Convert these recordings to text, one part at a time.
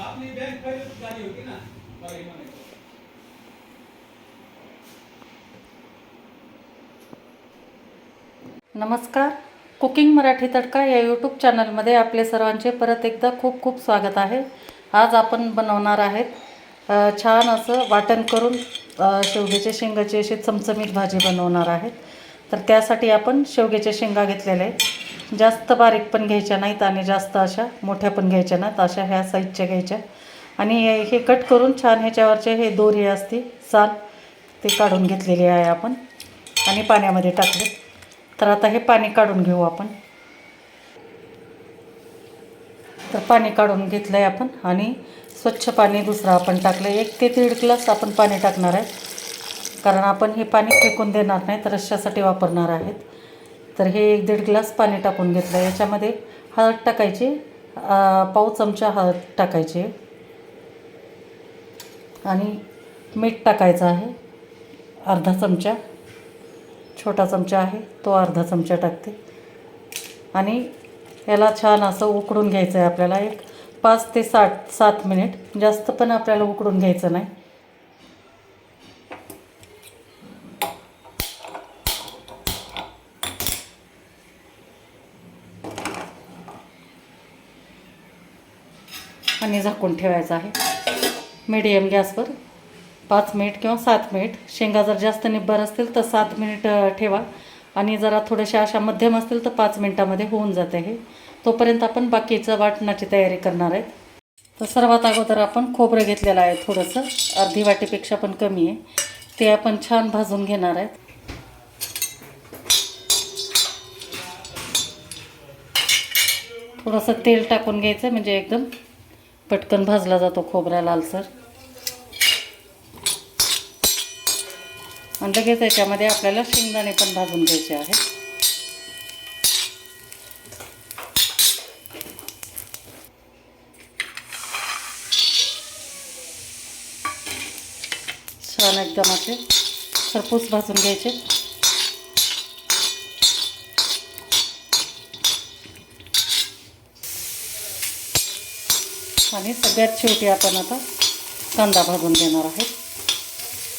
आपली bank file झाली होती ना मला म्हणायचं नमस्कार. कुकिंग मराठी तडका या यूट्यूब चॅनलमध्ये आपले सर्वांचे परत एकदा खूप खूप स्वागत आहे. आज आपण बनवणार आहेत छान असं वाटण करून शेवग्याचे शेवग्याच्या शेंगाची अशी चमचमीत भाजी बनवणार आहेत. तर त्यासाठी आपण शेवग्याच्या शेंगा घेतलेल्या आहेत. जास्त बारीक पण घ्यायच्या नाहीत आणि जास्त अशा मोठ्या पण घ्यायच्या नाहीत अशा ह्या साईजच्या घ्यायच्या. आणि हे- हे कट करून छान ह्याच्यावरचे हे दोरी असते साल ते काढून घेतलेली आहे आपण. आणि पाण्यामध्ये टाकले. तर आता हे पाणी काढून घेऊ आपण. तर पाणी काढून घेतलं आहे आपण. आणि स्वच्छ पाणी दुसरं आपण टाकलं एक ते दीड ग्लास आपण पाणी टाकणार आहे. कारण आपण हे पाणी फेकून देणार नाही तर रश्श्यासाठी वापरणार आहेत. तर हे एक दीड ग्लास पाणी टाकून घेतलं. याच्यामध्ये हळद टाकायची पाव चमचा हळद टाकायची. आहे. आणि मीठ टाकायचं आहे. अर्धा चमचा छोटा चमचा आहे तो अर्धा चमचा टाकते. आणि याला छान असं उकडून घ्यायचं आहे आपल्याला एक पाच ते साठ सात मिनिट. जास्त पण आपल्याला उकडून घ्यायचं नाही. आणि झाकून ठेवायचं आहे. मीडियम गॅसवर पाच मिनिट किंवा सात मिनिट शेंगा जर जास्त निब्बर असतील तर सात मिनिट ठेवा. आणि जरा थोड्याशा अशा मध्यम असतील तर पाच मिनिटामध्ये होऊन जाते हे. तोपर्यंत आपण बाकीचं वाटणाची तयारी करणार आहेत. तर सर्वात अगोदर आपण खोबरं घेतलेलं आहे थोडंसं. अर्धी वाटीपेक्षा पण कमी आहे. ते आपण छान भाजून घेणार आहेत. थोडंसं तेल टाकून घ्यायचं म्हणजे एकदम पटकन भाजला जातो खोबरा लालसर आणि लगेच याच्यामध्ये आपल्याला शेंगदाणे पण भाजून घ्यायचे आहे छान एकदम असे सरपूस भाजून घ्यायचे. आणि सगळ्यात शेवटी आपण आता कांदा भाजून घेणार आहोत.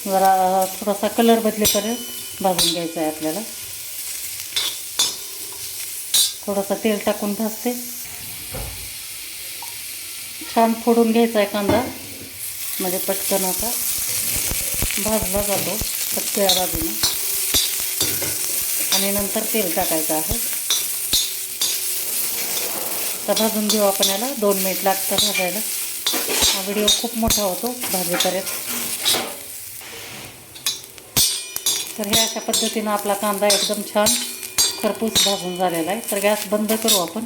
जरा थोडासा कलर बदलेपर्यंत भाजून घ्यायचा आहे आपल्याला. थोडंसं तेल टाकून भाजते. छान फोडून घ्यायचा आहे कांदा. म्हणजे पटकन आता भाजला जातो सगळ्या बाजूने. आणि नंतर तेल टाकायचं आहे. तर भाजून घेऊ आपण याला. दोन मिनिट लागतं भाजायला. हा व्हिडिओ खूप मोठा होतो भाजीपर्यंत. तर हे अशा पद्धतीनं आपला कांदा एकदम छान खरपूस भाजून झालेला आहे. तर गॅस बंद करू आपण.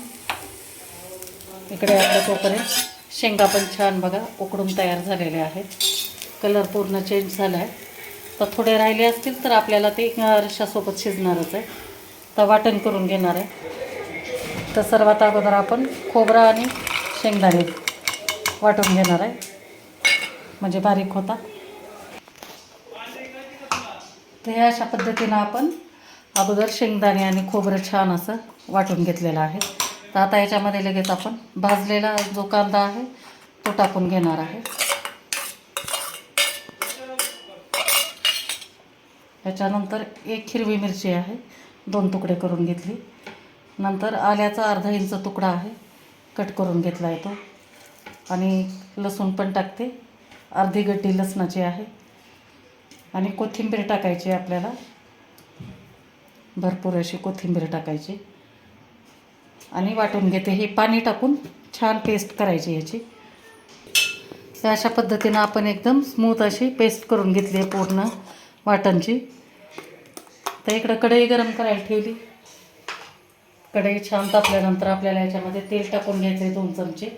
इकडे आपल्या तोपर्यंत शेंगा पण छान बघा उकडून तयार झालेले आहेत. कलर पूर्ण चेंज झाला आहे तर थोडे राहिले असतील तर आपल्याला ते रशासोबत शिजणारच आहे. तर वाटण करून घेणार आहे. तर सर्वात अगोदर आपण खोबरा आणि शेंगदाणे वाटून घेणार आहे. म्हणजे बारीक होता. तर ह्या अशा पद्धतीनं आपण अगोदर शेंगदाणे आणि खोबरं छान असं वाटून घेतलेलं आहे. तर आता याच्यामध्ये लगेच आपण भाजलेला जो कांदा आहे तो टाकून घेणार आहे. याच्यानंतर एक हिरवी मिरची आहे दोन तुकडे करून घेतली. नंतर आल्याचा अर्धा इंच तुकडा आहे. कट करून घेतला आहे तो. आणि लसूण पण टाकते. अर्धी गड्डी लसणाची आहे. आणि कोथिंबीर टाकायची आपल्याला. भरपूर अशी कोथिंबीर टाकायची. आणि वाटून घेते. हे पाणी टाकून छान पेस्ट करायची याची तर अशा पद्धतीनं आपण एकदम स्मूथ अशी पेस्ट करून घेतली आहे पूर्ण वाटणची. तर इकडं कढई गरम करायला ठेवली. कढई छान तापल्यानंतर आपल्याला याच्यामध्ये तेल टाकून घ्यायचं आहे दोन चमचे.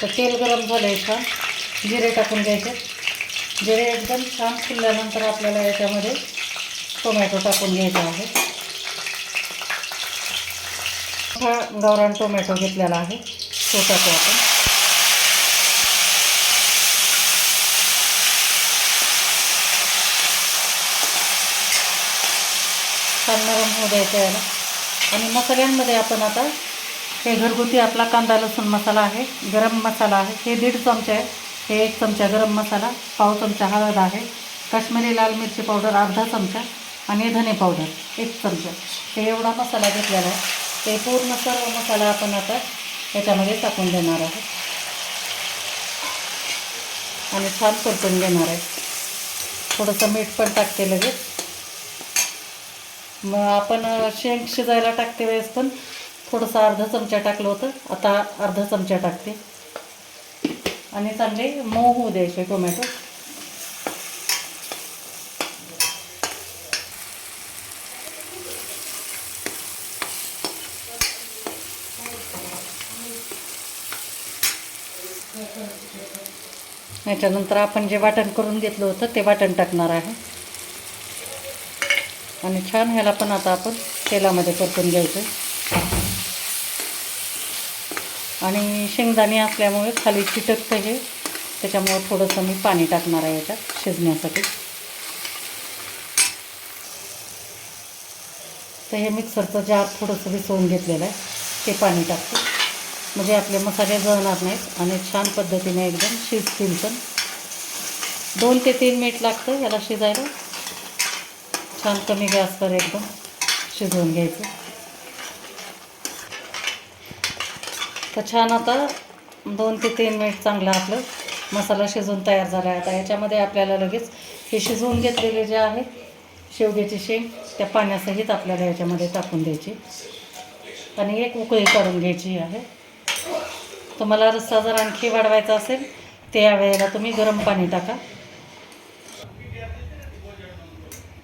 तर तेल गरम झालं आहे छान जिरे टाकून घ्यायचे. जिरे एकदम छान फुलल्यानंतर आपल्याला याच्यामध्ये टोमॅटो टाकून घ्यायचा आहे. हा गावरान टोमॅटो घेतलेला आहे. तो टाकू आपण. छान नरम होऊ द्यायचं याला. आणि मसाल्यांमध्ये आपण आता हे घरगुती आपला कांदा लसूण मसाला आहे गरम मसाला आहे हे दीड चमचे आहे. हे एक चमचा गरम मसाला पाव चमचा हळद आहे काश्मीरी लाल मिरची पावडर अर्धा चमचा आणि धने पावडर एक चमचा. हे एवढा मसाला घेतलेला आहे. ते पूर्ण सर्व मसाला आपण आता याच्यामध्ये टाकून देणार आहे आणि छान परतून घेणार आहे. थोडंसं मीठ पण टाकते लगेच. मग आपण शेंग शिजायला टाकते वेळेस पण. थोडंसं अर्धा चमचा टाकलं होतं. आता अर्धा चमचा टाकते. आणि चांगले मऊ होऊ द्यायचे टोमॅटो. याच्यानंतर आपण जे वाटण करून घेतलं होतं ते वाटण टाकणार आहे. आणि छान ह्याला पण आता आपण तेलामध्ये परतून घ्यायचं. आणि शेंगदाणे असल्यामुळे खाली चिटकतं हे. त्याच्यामुळे थोडंसं मी पाणी टाकणार आहे याच्यात शिजण्यासाठी. तर हे मिक्सरचं जार थोडंसं विसवून घेतलेलं आहे. ते पाणी टाकतो. म्हणजे आपले मसाले जळणार नाहीत आणि छान पद्धतीने एकदम शिजतील पण. दोन ते तीन मिनिट लागतं याला शिजायला. छान कमी गॅसवर एकदम शिजवून घ्यायचं. तर छान आता दोन ते तीन मिनिट चांगलं आपलं मसाला शिजून तयार झाला आहे. आता याच्यामध्ये आपल्याला लगेच हे शिजवून घेतलेले जे आहे शेवग्याची शेंग त्या पाण्यासहित आपल्याला याच्यामध्ये टाकून द्यायची. आणि एक उकळी काढून घ्यायची आहे. तुम्हाला रस्सा जर आणखी वाढवायचा असेल ते यावेळेला तुम्ही गरम पाणी टाका.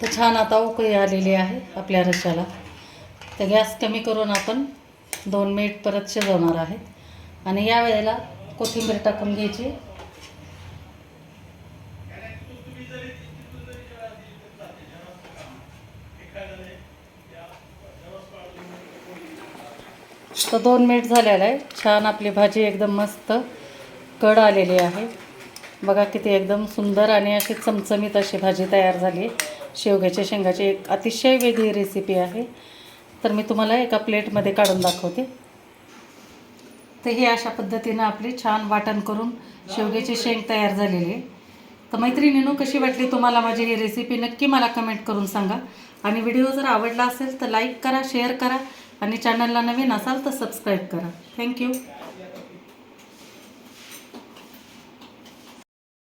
तर छान आता उकळी आलेली आहे आपल्या रश्याला. तर गॅस कमी करून आपण दोन मिनिट परत शिजवणार आहे. आणि या वेळेला कोथिंबीर टाकून घ्यायची. तर दोन मिनिट झालेलं आहे. छान आपली भाजी एकदम मस्त कड आलेली आहे. बघा किती एकदम सुंदर आणि अशी चमचमीत अशी भाजी तयार झाली आहे. शेवग्याच्या शेंगाची एक अतिशय वेगळी रेसिपी आहे. तर मी तुम्हाला एका प्लेटमध्ये काढून दाखवते. तर ही अशा पद्धतीनं आपली छान वाटण करून शेवग्याची शेंग तयार झालेली आहे. तर मैत्रिणीनो कशी वाटली तुम्हाला माझी ही रेसिपी नक्की मला कमेंट करून सांगा. आणि व्हिडिओ जर आवडला असेल तर लाईक करा शेअर करा. आणि चॅनलला नवीन असाल तर सबस्क्राईब करा. थँक्यू